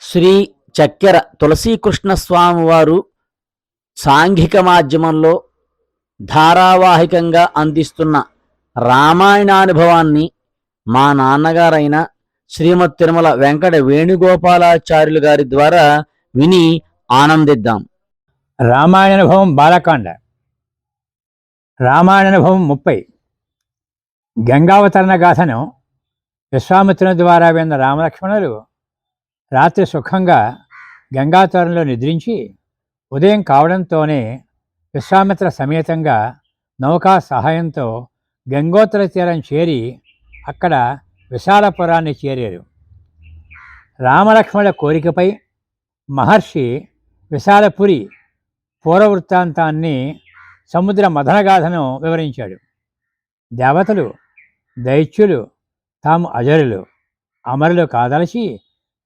శ్రీ చక్కెర తులసీకృష్ణ స్వామివారు సాంఘిక మాధ్యమంలో ధారావాహికంగా అందిస్తున్న రామాయణానుభవాన్ని మా నాన్నగారైన శ్రీమతి తిరుమల వెంకట వేణుగోపాలాచార్యులు గారి ద్వారా విని ఆనందిద్దాం. రామాయణానుభవం బాలకాండ. రామాయణానుభవం ముప్పై. గంగావతరణ గాథను విశ్వామిత్రుని ద్వారా విన్న రామలక్ష్మణులు రాత్రి సుఖంగా గంగాతరంలో నిద్రించి ఉదయం కావడంతోనే విశ్వామిత్ర సమేతంగా నౌకా సహాయంతో గంగోత్తర తీరం చేరి అక్కడ విశాలపురాన్ని చేరారు. రామలక్ష్మణుల కోరికపై మహర్షి విశాలపురి పూర్వవృత్తాంతాన్ని సముద్ర మదనగాథను వివరించాడు. దేవతలు దైత్యులు తాము అజరులు అమరులు కాదలచి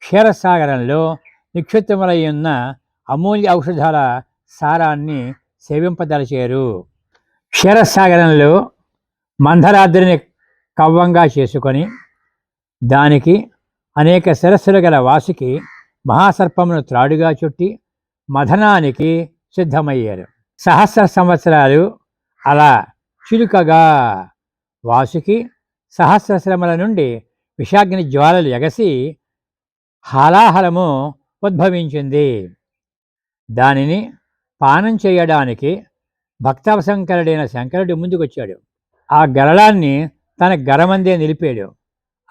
క్షీరసాగరంలో నిక్షిప్తములై ఉన్న అమూల్య ఔషధాల సారాన్ని సేవింపదలచేరు. క్షీరసాగరంలో మందరాద్రిని కవ్వంగా చేసుకొని దానికి అనేక శిరస్సులు గల వాసుకి మహాసర్పమును త్రాడుగా చుట్టి మథనానికి సిద్ధమయ్యారు. సహస్ర సంవత్సరాలు అలా చిలుకగా వాసుకి సహస్రశ్రమల నుండి విషాగ్ని జ్వాలలు ఎగసి హాలాహలము ఉద్భవించింది. దానిని పానం చేయడానికి భక్తవశంకరుడైన శంకరుడు ముందుకొచ్చాడు. ఆ గరళాన్ని తన గరమందే నిలిపాడు.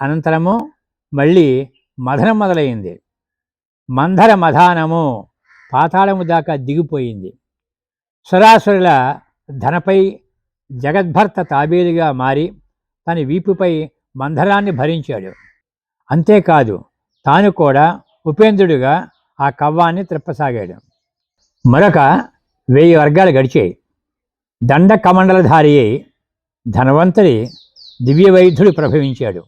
అనంతరము మళ్ళీ మధనం మొదలైంది. మంధర మధానము పాతాళము దాకా దిగిపోయింది. సురాసురుల ధనపై జగద్భర్త తాబేలుగా మారి తన వీపుపై మందరాన్ని భరించాడు. అంతేకాదు తాను కూడా ఉపేంద్రుడిగా ఆ కవ్వాన్ని త్రిప్పసాగాడు. మరొక వెయ్యి వర్గాలు గడిచాయి. దండ కమండలధారి అయి ధనవంతుడి దివ్యవైద్యుడు ప్రభవించాడు.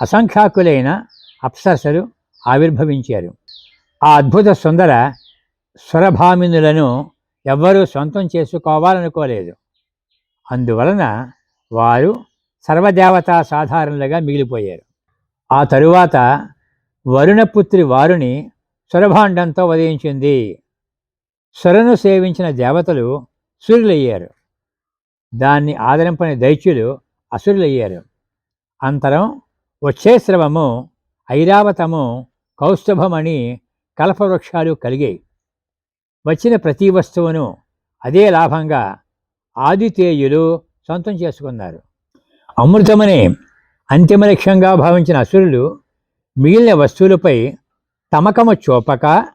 అసంఖ్యాకులైన అప్సరసలు ఆవిర్భవించారు. ఆ అద్భుత సుందర స్వరభామినులను ఎవ్వరూ సొంతం చేసుకోవాలనుకోలేదు. అందువలన వారు సర్వదేవతా సాధారణలుగా మిగిలిపోయారు. ఆ తరువాత వరుణపుత్రి వారుని సురభాండంతో ఉదయించింది సురను సేవించిన దేవతలు సూర్యులయ్యారు దాన్ని ఆదరింపని దైత్యులు అసురులయ్యారు. అంతరం వచ్చే స్రవము ఐరావతము కౌస్తుభమని కల్పవృక్షాలు కలిగాయి. వచ్చిన ప్రతి వస్తువును అదే లాభంగా ఆదితేయులు సొంతం చేసుకున్నారు. అమృతమని అంతిమ లక్ష్యంగా భావించిన అసురులు మిగిలిన వస్తువులపై తమకము చూపక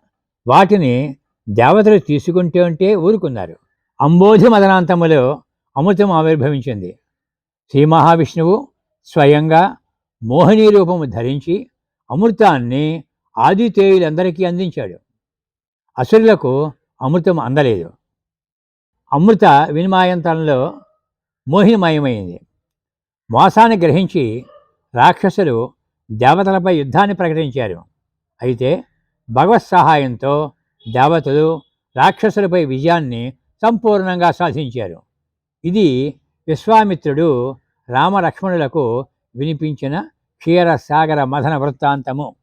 వాటిని దేవతలు తీసుకుంటే ఉంటే ఊరుకున్నారు. అంబోధి మదనాంతములో అమృతం ఆవిర్భవించింది. శ్రీ మహావిష్ణువు స్వయంగా మోహిని రూపము ధరించి అమృతాన్ని ఆదితేయులందరికీ అందించాడు. అసురులకు అమృతం అందలేదు. అమృత వినిమాయంతరంలో మోహిమయమైంది మోసాన్ని గ్రహించి రాక్షసులు దేవతలపై యుద్ధాన్ని ప్రకటించారు. అయితే భగవత్ సహాయంతో దేవతలు రాక్షసులపై విజయాన్ని సంపూర్ణంగా సాధించారు. ఇది విశ్వామిత్రుడు రామలక్ష్మణులకు వినిపించిన క్షీరసాగర మథన వృత్తాంతము.